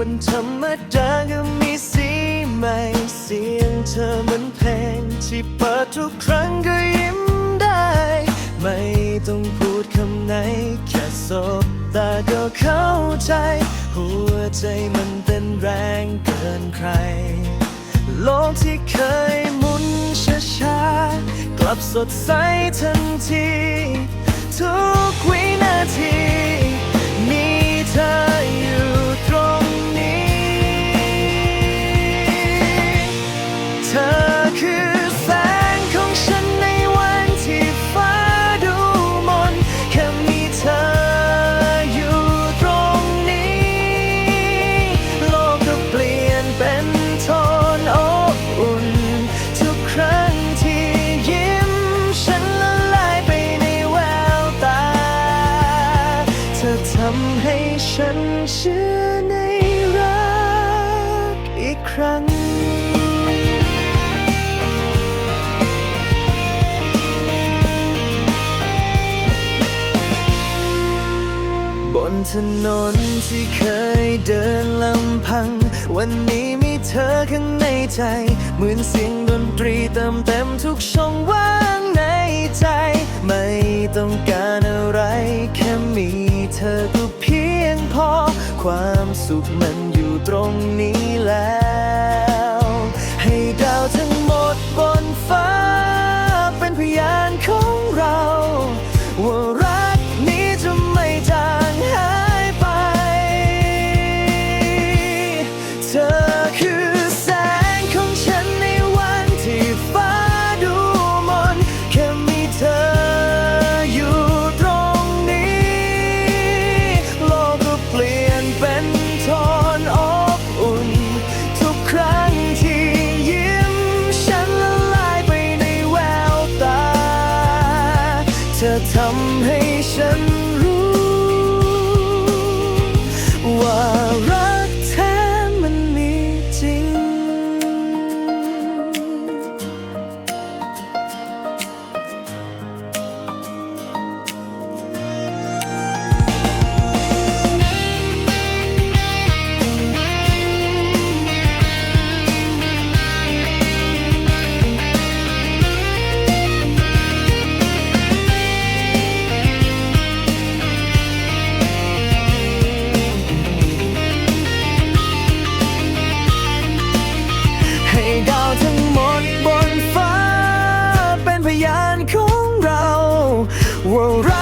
วันธรรมดาก็มีสีใหม่เสียงเธอเหมือนเพลงที่เปิดทุกครั้งก็ยิ้มได้ ไม่ต้องพูดคำไหน แค่สบตาก็เข้าใจ หัวใจมันเต้นแรงเกินใคร โลกที่เคยหมุนช้าๆกลับสดใสทันทีำให้ฉันเชื่อในรักอีกครั้ง บนถนนที่เคยเดินลำพัง วันนี้มีเธอข้างในใจ เหมือนเสียงดนตรีเติมเต็มทุกช่องว่างในใจ ไม่ต้องการอะไรแค่มี เธอก็เพียงพอ ความสุขมันอยู่ตรงนี้แล้ว ทำให้ฉัน พยานของเราว่า